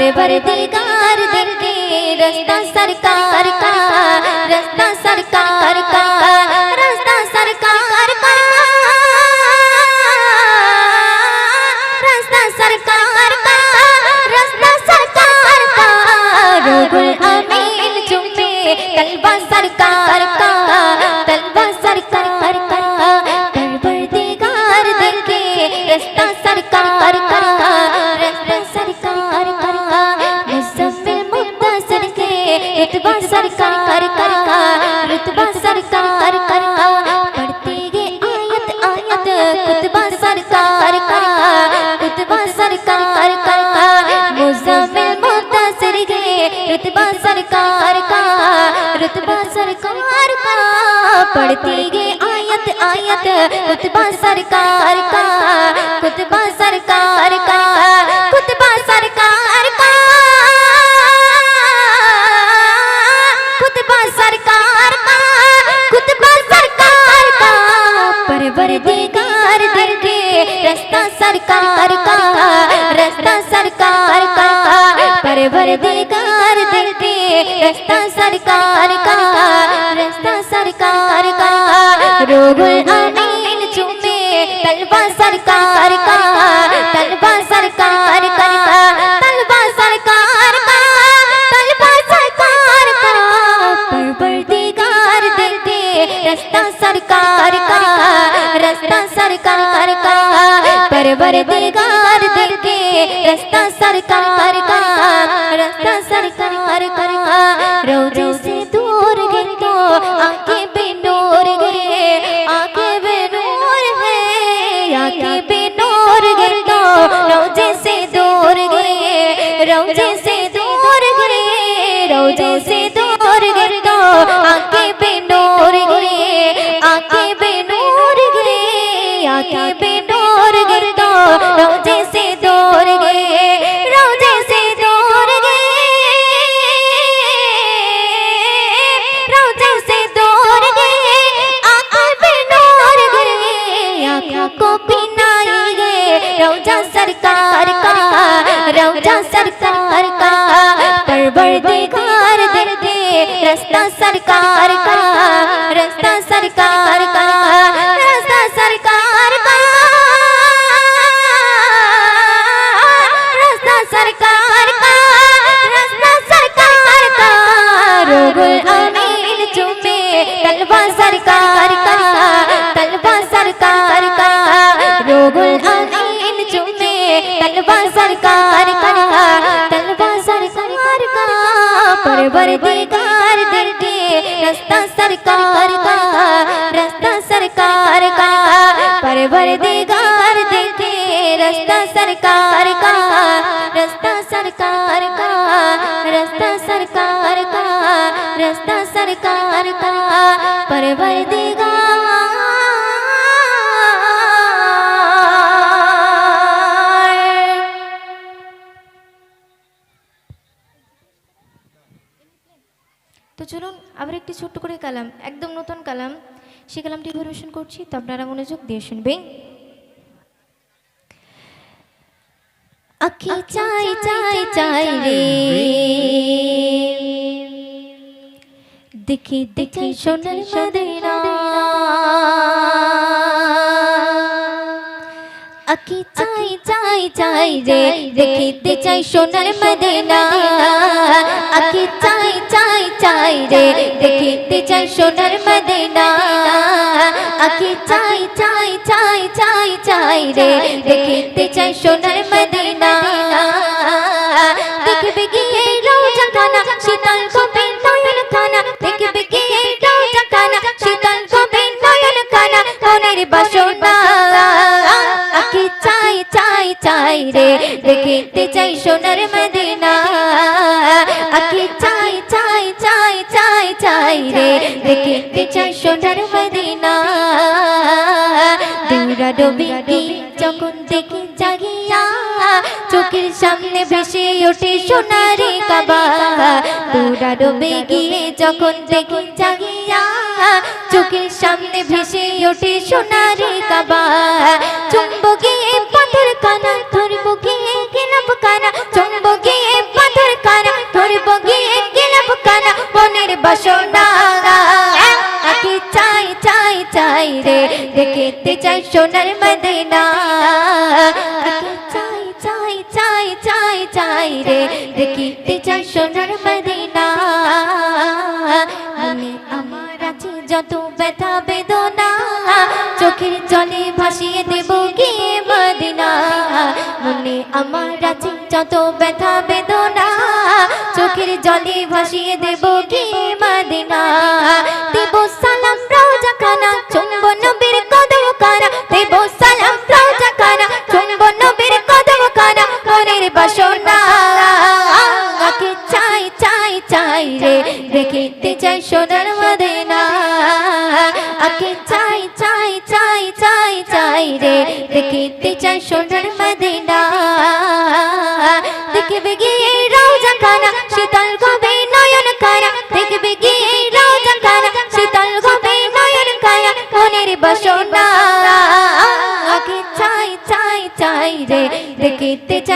परवरदिगार दिल के रास्ता सरकार का रास्ता सरकार का रास्ता सरकार का रास्ता सरकार का रास्ता सरकार का रूहुल अमीन चुमे कलबा सरकार पढ़ती गे आयत आयत कुतबा सरकार का कुतबा सरकार का कुतबा सरकार का। कुतबा सरकार का कुतबा सरकार का। परवरदिगार दिल के रास्ता सरकार का, रास्ता सरकार का। परवरदिगार दिल के रास्ता सरकार का, रास्ता सरकार का। चुमे तलबा सरकार का तलबा सरकार का तलबा सरकार का तलबा सरकार का। दिल के रास्ता सरकार का, रास्ता सरकार के। रास्ता सरकार का रास्ता सरकार का रोजे रोजा सरकार का, परवरदिगार दिल के रास्ता सरकार का, रास्ता सरकार का, रास्ता सरकार का। रास्ता सरकार का, रास्ता सरकार का। रूहुल अमीन चुमे तलबा सरकार का तलबा सरकार का। रूहुल अमीन चुमे तलबा सरकार परवरदिगार दिल के रास्ता सरकार का, रास्ता सरकार का परवरदिगार दिल के रास्ता सरकार का, रास्ता सरकार का, रास्ता सरकार का, रास्ता सरकार का परवरदिगार একটি ছোট্ট করে কালাম একদম নতুন কালাম। সেই কালামটি পরিবেশন করছি তো আপনারা মনোযোগ দিয়ে শুনবেন। আখি চাই চাই চাই রে। দেখি দেখি সোনার মদিনা আখি চাই চাই চাই রে। দেখিতে চাই সোনার মদিনা। আখি চাই চাই চাই রে দেখিতে চাই সোনার মদিনা। আখি চাই চাই চাই চাই চাই রে দেখিতে চাই সোনার মদিনা। দেখবে গিয়ে রোজা খানা শীতল কবে নয়ন খানা। দেখবে গিয়ে রোজা খানা শীতল কবে নয়ন খানা মনের বাসনা। আখি চাই চাই চাই রে দেখিতে চাই সোনার মদিনা। দেখতে চাই সোনার মদিনা। দৌড়া যখন দেখি জাগিয়া, চোখের সামনে ভেসে ওঠে সোনারি কাবা। দৌড়া গিয়ে যখন দেখি জাগিয়া, চোখের সামনে ভেসে ওঠে সোনারি কাবা। চুম্বকে পাথর কানা ধরব গিয়ে গেলাম কানা পাথর কানা ধরব গিয়ে গেলাম কানা মনের বাসনা দেখতে চাই সোনার মদিনা। চাই চাই চাই চাই চাই রে। দেখতে চাই সোনার মদিনা। মনে আমার আছে যত ব্যথা, বেদনা। চোখের জলে ভাসিয়ে দেব গিয়ে মদিনা। মনে আমার আছে যত ব্যথা, বেদনা। চোখের জলে ভাসিয়ে দেব গিয়ে মদিনা।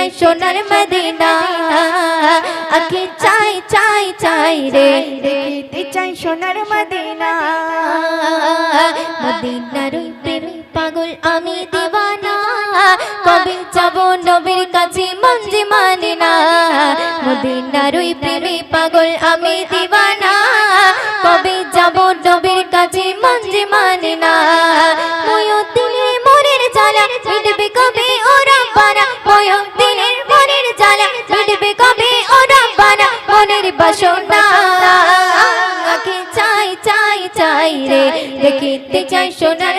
চাই সোনার মদিনা। আকে চাই চাই চাই রে। দেখতে চাই সোনার মদিনা। মদিনার প্রেমে পাগল আমি দিওয়ানা কবে যাব নবীর কাছে যে মানে না। মদিনার প্রেমে পাগল আমি দিওয়ানা সোনার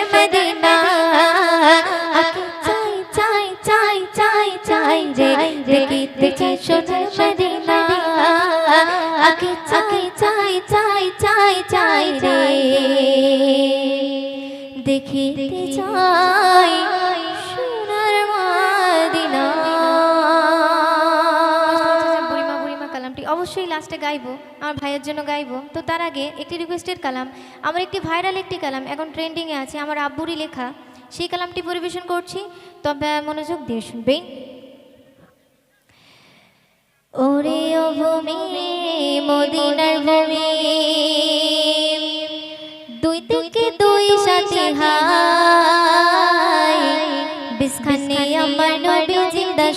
ভাইয়ের জন্য গাইবো। তো তার আগে একটি রিকোয়েস্টেড কালাম। আমার একটি ভাইরাল একটি কালাম এখন ট্রেন্ডিংয়ে আছে, আমার আব্বুরই লেখা। সেই কালামটি পরিবেশন করছি। তবে মনোযোগ দিয়ে শুনবেন। ওরে ভূমি, মদিনার ভূমি, দুই দিকে দুই সাথে হাই। বিস্খানে আমার নবী, জিন্দা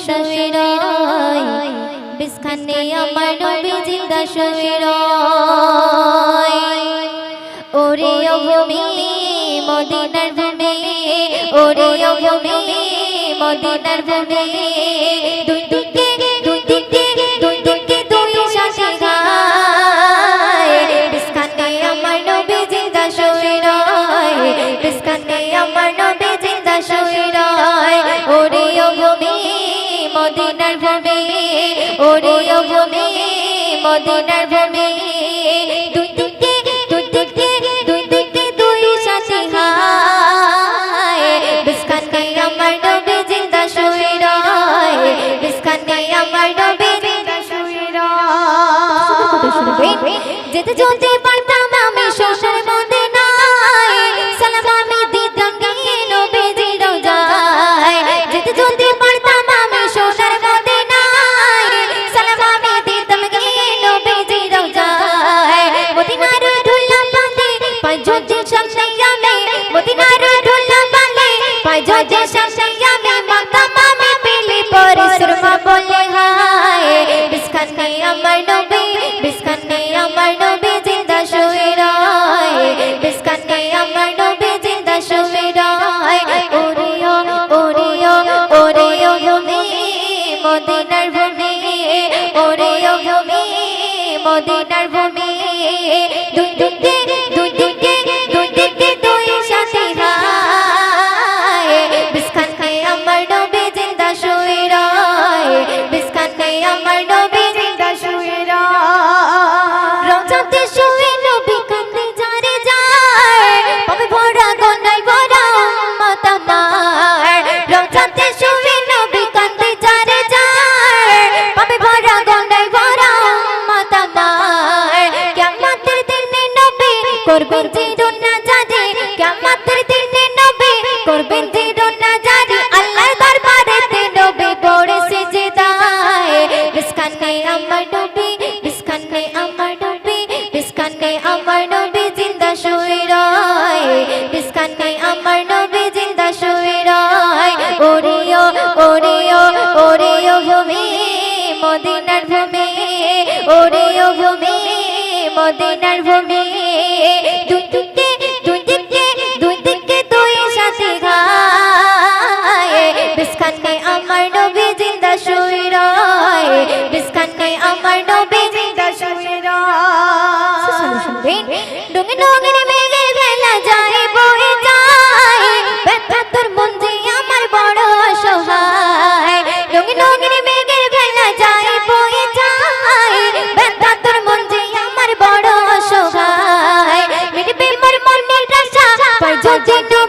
রয়। বিস্খানে আমার রয় ওরে ভূমি, মদিনার ভূমি, ওরে ভূমি, মদিনার ভূমি। দুই দিকে দুই দিকে দুই দিকে দুই শাসে গায় বিস্কানে আমার নবী জিন্দা শুয়ে রয় বিস্কানে আমার নবী জিন্দা শুয়ে রয় ওরে ভূমি, মদিনার ভূমি, ওরে ভূমি মদিনার ভূমি। দুই দিকে দুই দিকে দুই দিকে দুই সাথে হায়। বিস্কানে আমার নবী জিন্দা শুয়ে রয় বিস্কানে আমার নবী জিন্দা শুয়ে রয় যেতে যেতে করবেন জিরুন না জারি কিয়ামতের দিনে নবী করবেন জিরুন না জারি আল্লাহর দরবারে তে নবী পড়ে সিজদায়। বিসকানে আমার নবী, বিসকানে আমার নবী, বিসকানে আমার নবী জিন্দা শুয়ে রয়। বিসকানে আমার নবী জিন্দা শুয়ে রয়। ওরিও ওরিও ওরিও ভূমি, মদিনার ভূমি মদিনার ভূমি। দুদিকে দুদিকে দুদিকে তুই সাথে গায়ে। বিস্কান নাই আমার নবী জিন্দা শুই রয় বিস্কান আমার নবী জিন্দা শুই রয় শুনবেন ডুঙ্গে सजनो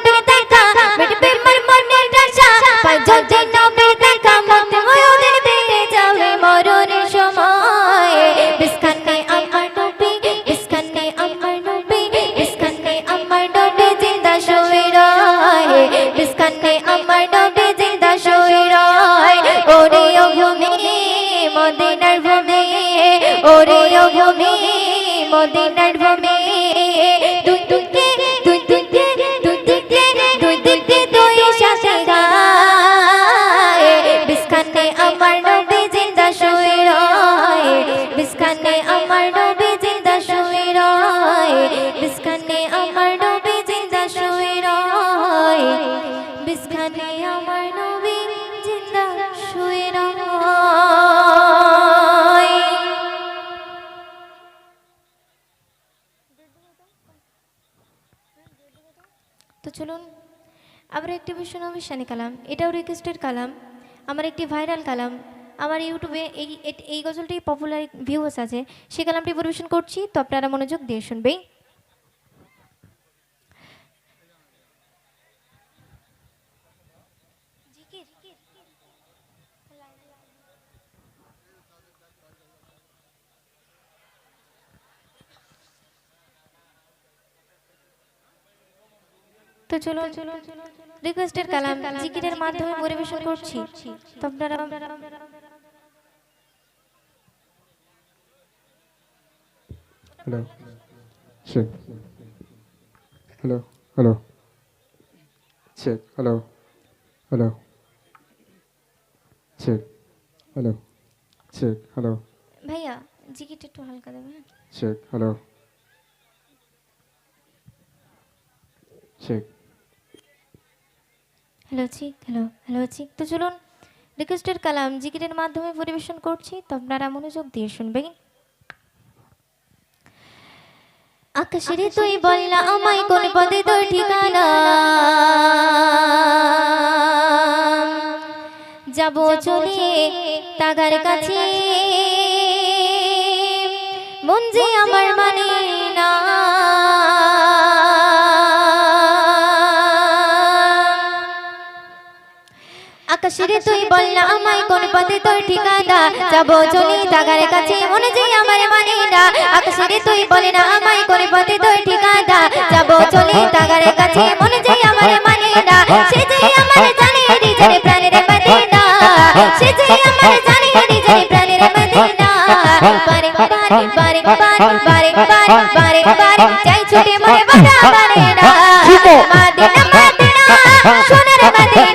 চলুন। আবার একটি ভীষণ শানি কালাম। এটাও রিকোয়েস্টেড কালাম। আমার একটি ভাইরাল কালাম। আমার ইউটিউবে এই এই গজলটি পপুলার ভিউস আছে। সেই কালামটি পরিবেশন করছি। তো আপনারা মনোযোগ দিয়ে শুনবেন তো চলো চলো রিকোয়েস্টের কালাম জিকিরের মাধ্যমে পরিবেশন করছি। তোমরা hello check hello hello check hello hello check hello check hello ভাইয়া জিকিটা একটু হালকা দেবেন check hello check hello check hello hello check তো চলুন রিকোয়েস্টের কালাম জিকিরের মাধ্যমে পরিবেশন করছি। তো আপনারা মনোযোগ দিয়ে শুনবেন। আকাশের তুই বললা আমায় কোন পদে তোর ঠিকানা যাব চলে তাগার কাছে। মন যে আমার মানে। আকাশের তুই বললা আমায় কোন পথে তোর ঠিকানা যাব চলি তাগার কাছে মনে যে আমার মানে না আকাশের তুই বলে না আমায় কোন পথে তোর ঠিকানা যাব চলি তাগার কাছে মনে যে আমার মানে না সে যে আমার জানে হৃদয় প্রাণের মদিনা সে যে আমার জানে হৃদয় প্রাণের মদিনা বারে বারে বারে বারে বারে বারে বারে বারে চাই ছুটে মরে বাধা মানে না মদিনা মদিনা সোনার মদিনা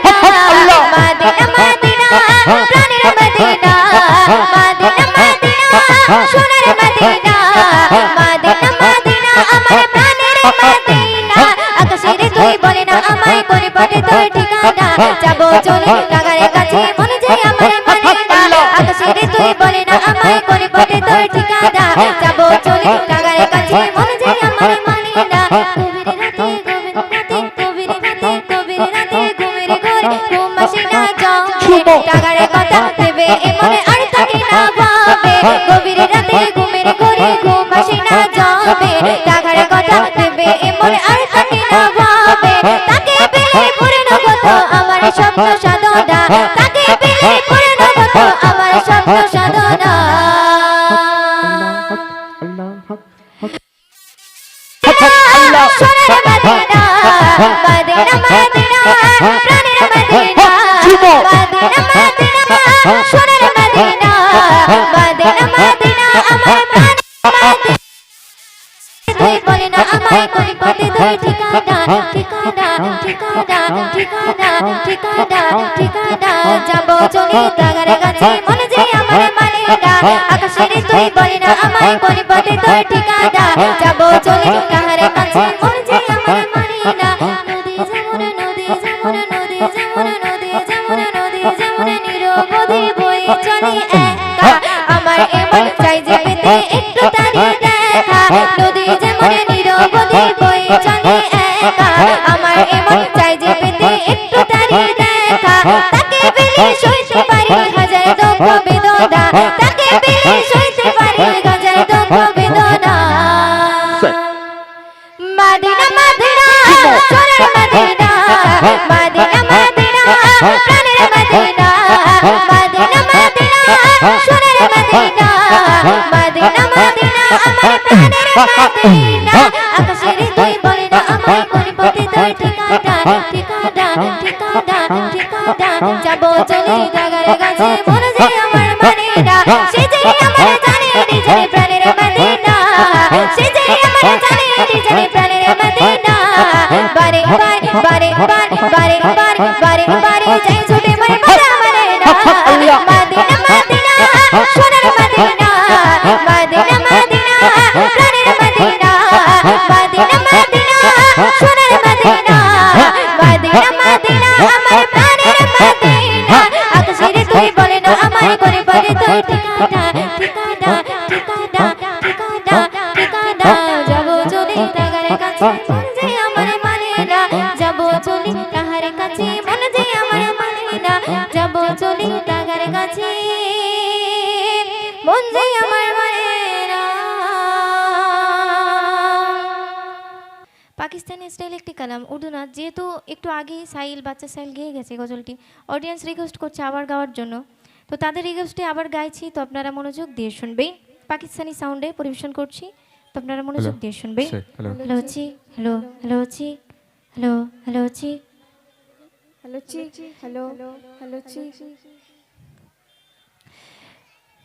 তোর ঠিকানা যাব চলে টাকার কাছে। মনে যে আমার মানে না আকাশের তুই বলে না আমায় করে পড়ে তোর ঠিকানা। যাব চলে টাকার কাছে। মনে যে আমার মানে না কবির রাতে গোবিন্দ রাতে কবির রাতে কবির ঘরে ঘুম আসে না জমে টাকার কথা ভেবে এ মনে আর থাকে না ভাবে। গভীর স্বপ্ন সাধনা তাকে পেলে পূর্ণ হতো আমার স্বপ্ন সাধনা সোনার মদিনা মদিনা মদিনা প্রাণের মদিনা মদিনা মদিনা ঠিকানা ঠিকানা ঠিকানা যাব চলে তাগার কাছে মনে যে আমার মানে না আকাশের তুই বলে না আমায় কোন পথে তুই ঠিকানা যাব চলে তাগার কাছে মনে যে আমার মানে না নদী যেমন নদী যেমন নদী যেমন নদী যেমন নদী যেমন নিরবধি বই চলে একা আমার এমন চাই যে পেতে একটু তারি দেখা নদী যেমন নিরবধি বই চলে একা তাকে পেলে সইতে পারি হাজার দুঃখ বেদনা তাকে পেলে সইতে পারি হাজার দুঃখ বেদনা মাদিনা মাদিনা সোনার মাদিনা মাদিনা মাদিনা প্রাণের মাদিনা মাদিনা মাদিনা সোনার মাদিনা মাদিনা মাদিনা আমার প্রাণের মাদিনা আকাশের তুই বলে না আমার কোন তুই ঠিকানা ঠিকানা যাব চলে জাগার কাছে। মনে যে আমার মানে না সে যে আমার জানে নিজের প্রাণের মাদিনা সে যে আমার জানে নিজের প্রাণের মদিনা বারে বার বারে বার বারে বার বারে বারে যাই ছুটে মরে মজা মরে না। Medina Medina. কাছে মন যে আমার পাকিস্তানি স্টাইল একটি কালাম। উর্দু নাচ যেহেতু একটু আগেই সাইল বাচ্চা সাইল গেয়ে গেছে গজলটি। অডিয়েন্স রিকোয়েস্ট করছে আবার গাওয়ার জন্য। তো তাদের রিকোয়েস্টে আবার গাইছি তো আপনারা মনোযোগ দিয়ে শুনবেন। পাকিস্তানি সাউন্ডে পরিবেশন করছি তো আপনারা মনোযোগ দিয়ে শুনবেন. হ্যালো হচ্ছি হ্যালো হ্যালো হচ্ছি হ্যালো হ্যালো হচ্ছি Hello, chick. Hello. Hello, chick.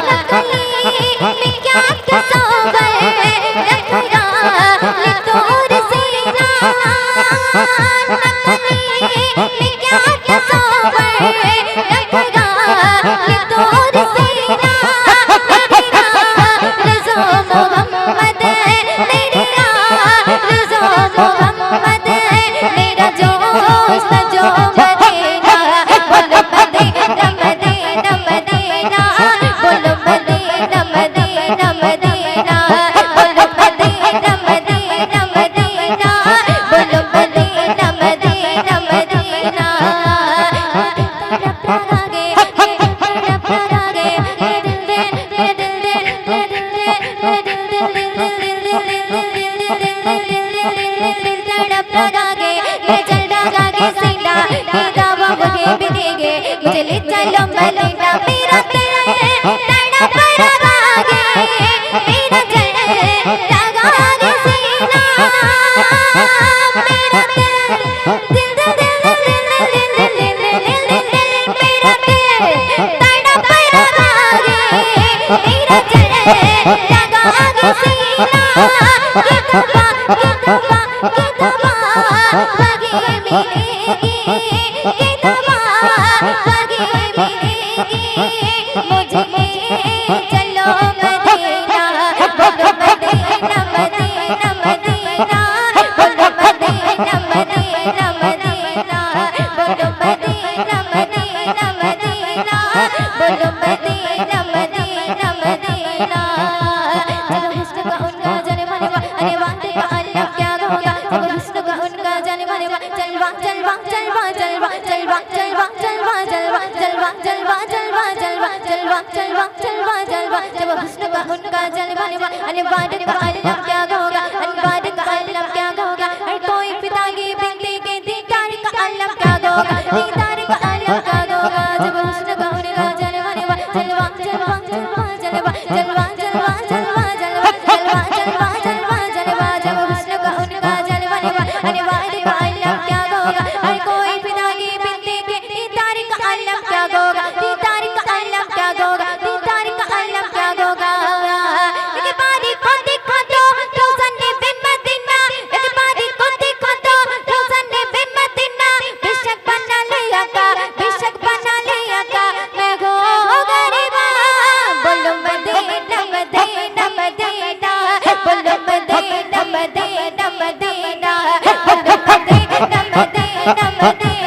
लगा क्या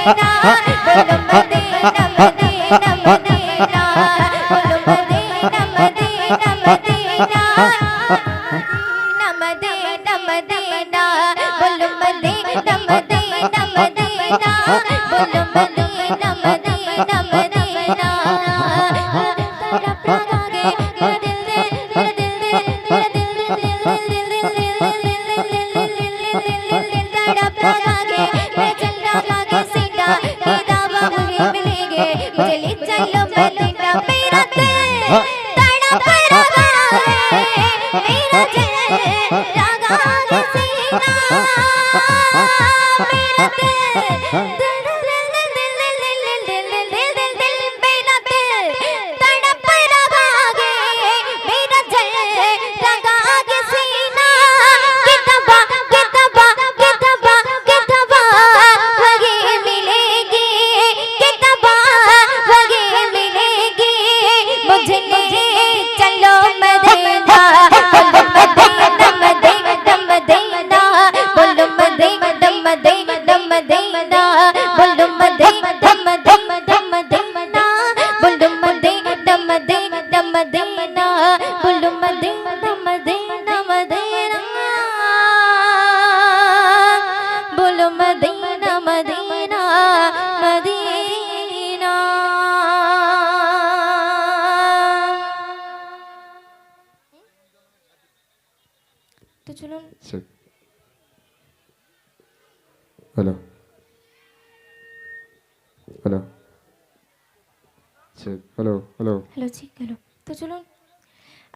না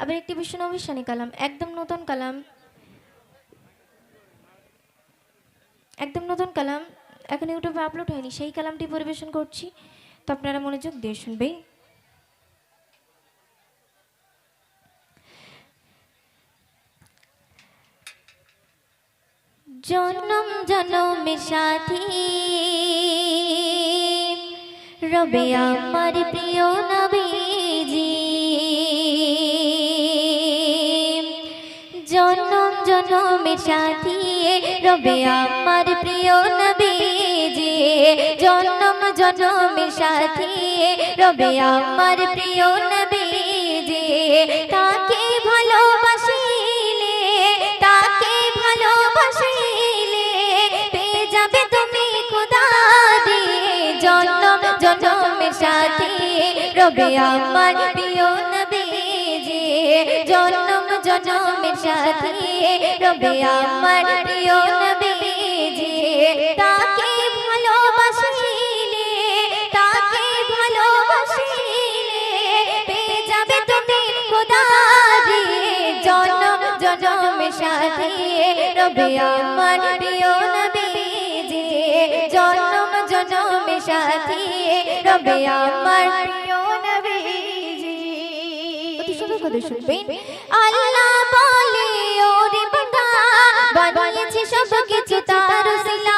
আবার একটি বিশ্ব বিষ্ণুনবিশানী কালাম, একদম নতুন কালাম। একদম নতুন কালাম, এখন ইউটিউবে আপলোড হয়নি, সেই কালামটি পরিবেশন করছি। তো আপনারা মনোযোগ দিয়ে শুনবেন। জনম জনম সাথী, রবে আমার প্রিয় জমে সাথিয়ে রবে আমার প্রিয় নবীজি জন্ম জন্মে সাথিয়ে রবে আমার প্রিয় নবীজি তাকে ভালোবাসিলে, তাকে রবে আমার প্রিয় নবীজি জন্ম জনমের সাথী রবে আমার প্রিয় নবী যে তাকে ভালোবাসিলে তাকে ভালোবাসিলে, পেয়ে যাবে তুমি খোদারি জনম, জনমের সাথী রবে আমার প্রিয় নবী জনম, জনমের সাথী রবে আমার করে শুনবেন? আল্লাহ বলে ওরে বাবা বানিয়েছে সব কিছু তার সিলা।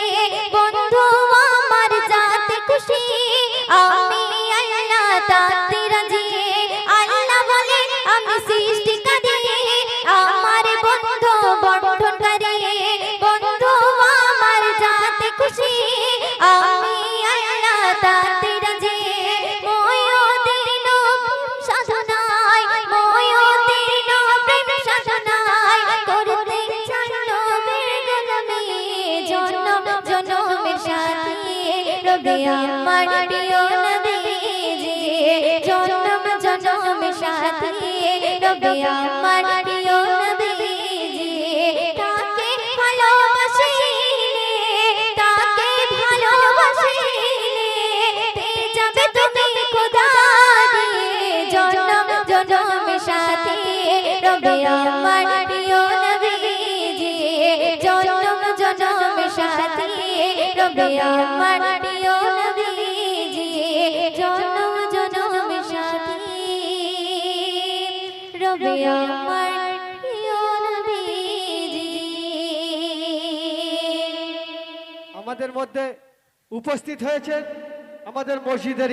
রবে আমার প্রিয় নবীজি জন্ম জন্মের সাথী রবে আমার প্রিয় নবীজি তাকে ভালোবাসিলে তাকে ভালোবাসিলে পেয়ে যাবে তুমি খোদা দিয়ে। জন্ম জন্মের সাথী রবে আমার প্রিয় নবীজি জন্ম জন্মের সাথী রবে আমার আমাদের মধ্যে উপস্থিত হয়েছে আমাদের মসজিদের